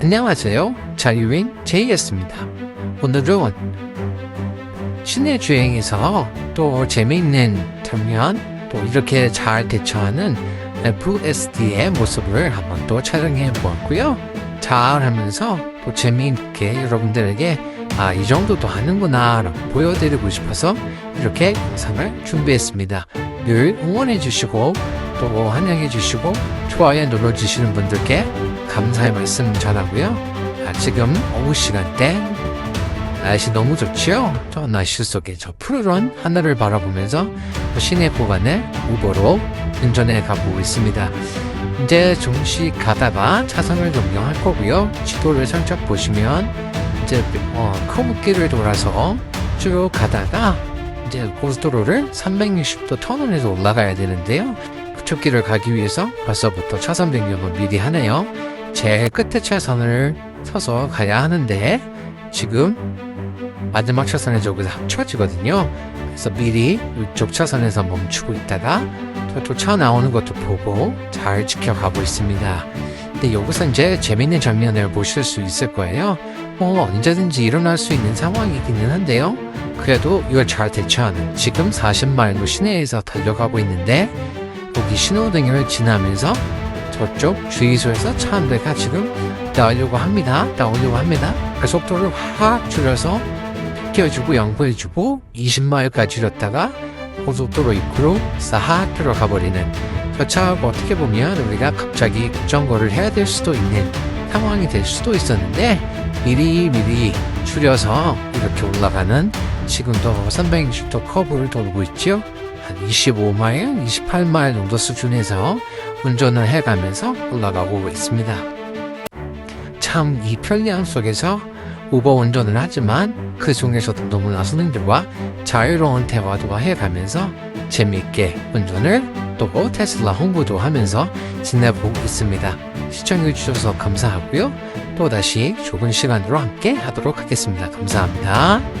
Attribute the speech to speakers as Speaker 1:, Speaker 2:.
Speaker 1: 안녕하세요. 자유인 제이였습니다. 오늘은 시내 주행에서 또 재미있는 장면, 또 이렇게 잘 대처하는 FSD의 모습을 한번 또 촬영해 보았고요. 잘 하면서 또 재미있게 여러분들에게 아, 이 정도도 하는구나 라고 보여드리고 싶어서 이렇게 영상을 준비했습니다. 늘 응원해 주시고 또 환영해 주시고 좋아요 눌러주시는 분들께 감사의 말씀 전하고요. 아, 지금 오후 시간대 날씨 너무 좋지요? 저 날씨 속에 저 푸르른 하늘을 바라보면서 또 시내 구간을 우버로 운전해 가보고 있습니다. 이제 조금씩 가다가 차선을 변경할 거고요. 지도를 살짝 보시면 이제 어, 커브길을 돌아서 쭉 가다가 이제 고속도로를 360도 터널에서 올라가야 되는데요. 그쪽 길을 가기 위해서 벌써부터 차선 변경을 미리 하네요. 제일 끝에 차선을 서서 가야 하는데 지금 마지막 차선에 저기서 합쳐지거든요. 그래서 미리 이쪽 차선에서 멈추고 있다가 저쪽 차 나오는 것도 보고 잘 지켜가고 있습니다. 근데 여기서 이제 재밌는 장면을 보실 수 있을 거예요. 뭐 언제든지 일어날 수 있는 상황이기는 한데요. 그래도 이걸 잘 대처하는 지금 40마일로 시내에서 달려가고 있는데 여기 신호등을 지나면서 저쪽 주유소에서 차한 대가 지금 나오려고 합니다. 나오려고 합니다. 그 속도를 확 줄여서 껴주고 양보해주고 20마일까지 줄였다가 고속도로 입구로 싹 들어가 버리는 그 차하고 어떻게 보면 우리가 갑자기 급정거를 해야 될 수도 있는 상황이 될 수도 있었는데 미리 미리 줄여서 이렇게 올라가는 지금도 360도 커브를 돌고 있죠. 한 25마일, 28마일 정도 수준에서 운전을 해가면서 올라가고 있습니다. 참 이 편리함 속에서 우버 운전을 하지만 그 중에서도 너무나 손님들과 자유로운 대화도 해가면서 재미있게 운전을 또 테슬라 홍보도 하면서 지내보고 있습니다. 시청해주셔서 감사하고요. 또다시 좋은 시간으로 함께 하도록 하겠습니다. 감사합니다.